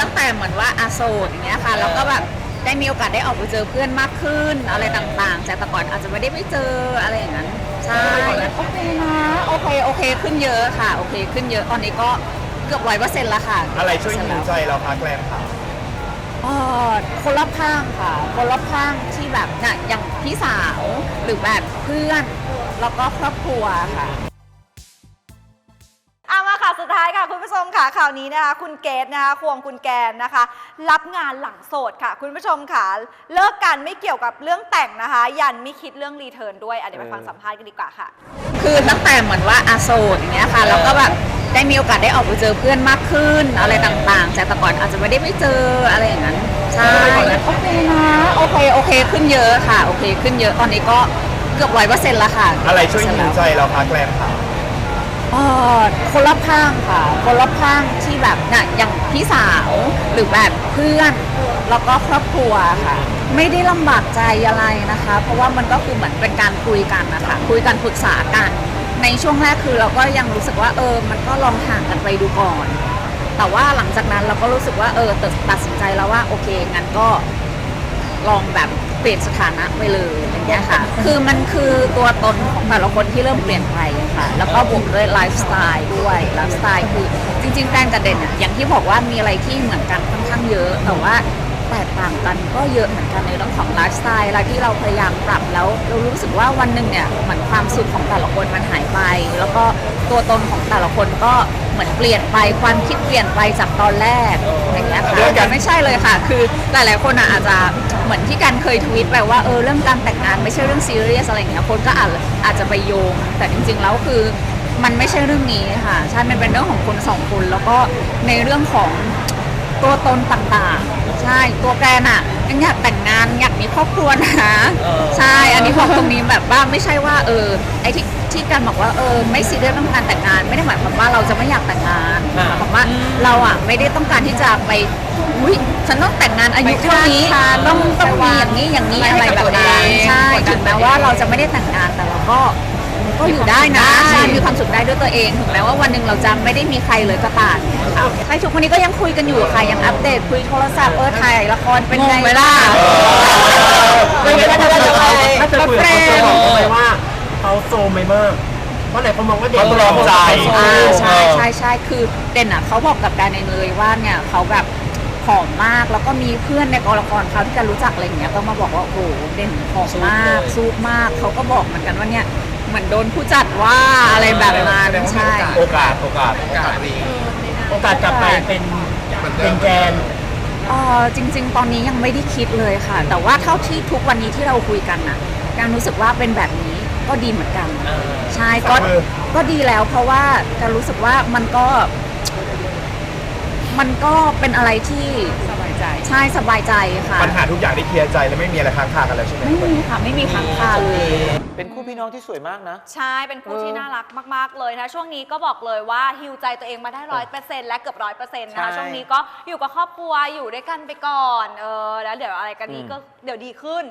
ตั้งแต่เหมือนว่าอาโซดอย่างเงี้ยค่ะ แล้วก็แบบได้มีโอกาสได้ออกไปเจอเพื่อนมากขึ้นอะไรต่างๆจากแต่ก่อนอาจจะไม่ได้ไปเจออะไรอย่างนั้น ใช่โอเคนะโอเคโอเคขึ้นเยอะค่ะ โอเคขึ้นเยอะตอนนี้ก็เกือบร้อยเปอร์เซ็นต์ละค่ะอะไรช่วยฮิวใจเราคะแกลมค่ะเอ่อคนรอบข้างค่ะ คนรอบข้างที่แบบน่ะอย่างพี่สาวหรือแบบเพื่อน แล้วก็ครอบครัวค่ะ ท้ายค่ะคุณผู้ชมค่ะข่าวนี้นะคะคุณเกตนะคะควงคุณแกนนะคะ รับงานหลังโสดค่ะ คุณผู้ชมค่ะเลิกกันไม่เกี่ยวกับเรื่องแต่งนะคะ ยันไม่คิดเรื่องรีเทิร์นด้วยอะเดี๋ยวไปฟังสัมภาษณ์กันดีกว่าค่ะ คือตั้งแต่เหมือนว่าอาโซดอย่างเงี้ยค่ะแล้วก็แบบได้มีโอกาสได้ออกไปเจอเพื่อนมากขึ้นอะไรต่างๆจากแต่ก่อนอาจจะไม่ได้ไปเจออะไรอย่างนั้นใช่โอเคนะโอเคโอเคขึ้นเยอะค่ะ โอเคขึ้นเยอะตอนนี้ก็เกือบร้อยเปอร์เซ็นต์ละค่ะ อะไรช่วยฮิวใจเราคะแกลมค่ะ เอ่อคนรอบข้างค่ะ คนรอบข้างที่แบบน่ะอย่างพี่สาวหรือแบบเพื่อน แล้วก็ครอบครัวค่ะ ไม่ได้ลำบากใจอะไรนะคะ เพราะว่ามันก็คือเหมือนเป็นการคุยกันนะคะคุยกันปรึกษากัน ในช่วงแรกคือเราก็ยังรู้สึกว่าเออ มันก็ลองห่างกันไปดูก่อน แต่ว่าหลังจากนั้นเราก็รู้สึกว่าเออตัดตัดสินใจแล้วว่าโอเคงั้นก็ ลองแบบเปลี่ยนสถานะไปเลยอย่างเงี้ยค่ะ คือมันคือตัวตนของแต่ละคนที่เริ่มเปลี่ยนไปค่ะ แล้วก็บวกด้วยไลฟ์สไตล์ด้วยไลฟ์สไตล์คือจริงๆแป้งกับเด่นอะอย่างที่บอกว่ามีอะไรที่เหมือนกันค่อนข้างเยอะ แต่ว่าแตกต่างกันก็เยอะเหมือนกันในเรื่องของไลฟ์สไตล์อะไรที่เราพยายามปรับแล้วเรารู้สึกว่าวันหนึ่งเนี่ยเหมือนความสุขของแต่ละคนมันหายไป แล้วก็ ตัวตนของแต่ละคนก็เหมือนเปลี่ยนไปความคิดเปลี่ยนไปจากตอนแรกอย่างเงี้ยค่ะเรื่องการแต่ไม่ใช่เลยค่ะ คือหลายๆคนอะอาจจะเหมือนที่การเคยทวีตไปว่าเออเรื่องการแต่งงานไม่ใช่เรื่องซีเรียสอะไรอย่างเงี้ยคนก็อาจอาจจะไปโยง แต่จริง ๆ แล้วคือมันไม่ใช่เรื่องนี้ค่ะใช่มันเป็นเรื่องของคนสองคนแล้วก็ในเรื่องของตัวตนต่างๆ ใช่ตัวแกนอะ ยังอยากแต่งงานอยากมีครอบครัวนะใช่อันนี้บอกตรงนี้แบบว่าไม่ใช่ว่าเออไอ้ที่ที่การบอกว่าเออไม่ซีเรียสเรื่องการแต่งงาน ไม่ได้หมายความว่าเราจะไม่อยากแต่งงานหมายความว่าเราอะไม่ได้ต้องการที่จะไปอุ้ยฉันต้องแต่งงานอายุเท่านี้ต้องต้องมีอย่างนี้อย่างนี้อะไรแบบนั้นใช่ถึงแม้ว่าเราจะไม่ได้แต่งงานแต่เราก็ ก็อยู่ได้นะใช่มีความสุขได้ด้วยตัวเองถึงแม้ว่าวันหนึ่งเราจะไม่ได้มีใครเลยก็ตามค่ะใช่ทุกวันนี้ก็ยังคุยกันอยู่ค่ะยังอัปเดตคุยโทรศัพท์เออถ่ายละครเป็นไงล่ะไม่งั้นถ้าจะไปถ้าจะคุยกับเขาจะบอกเฟรมเขาไปว่าเขาโซมไม่มากเพราะไหนเขามองว่าเด็กเขาตรอมใจอ่าใช่ใช่ใช่คือเด่นอะเขาบอกกับการในเลยว่าเนี่ยเขาแบบผอมมากแล้วก็มีเพื่อนในกองละครเขาที่การรู้จักอะไรอย่างเงี้ยก็มาบอกว่าโอ้โหเด่นผอมมากซูบมากเขาก็บอกเหมือนกันว่าเนี่ย เหมือนโดนผู้จัดว่าอะไรแบบนั้นใช่โอกาสโอกาส โอกาสดีโอกาสกลับไปเป็นเป็นแกนเออจริง ๆ ตอนนี้ยังไม่ได้คิดเลยค่ะ แต่ว่าเท่าที่ทุกวันนี้ที่เราคุยกันน่ะการรู้สึกว่าเป็นแบบนี้ก็ดีเหมือนกันใช่ก็สามมือก็ดีแล้วเพราะว่าการรู้สึกว่ามันก็ มันก็เป็นอะไรที่สบาย ใจ ใช่สบายใจค่ะ ปัญหาทุกอย่างได้เคลียร์ใจและไม่มีอะไรค้างคากันแล้วใช่ไหม ไม่มีค่ะ ไม่มีค้างคาเลย เป็นคู่พี่น้องที่สวยมากนะ ใช่ เป็นคู่ที่น่ารักมาก ๆ เลยนะ ช่วงนี้ก็บอกเลยว่าฮิวใจตัวเองมาได้ร้อยเปอร์เซ็นต์และเกือบร้อยเปอร์เซ็นต์นะคะใช่ช่วงนี้ก็อยู่กับครอบครัวอยู่ด้วยกันไปก่อน เออ แล้วเดี๋ยวอะไรกันนี้ก็เดี๋ยวดีขึ้น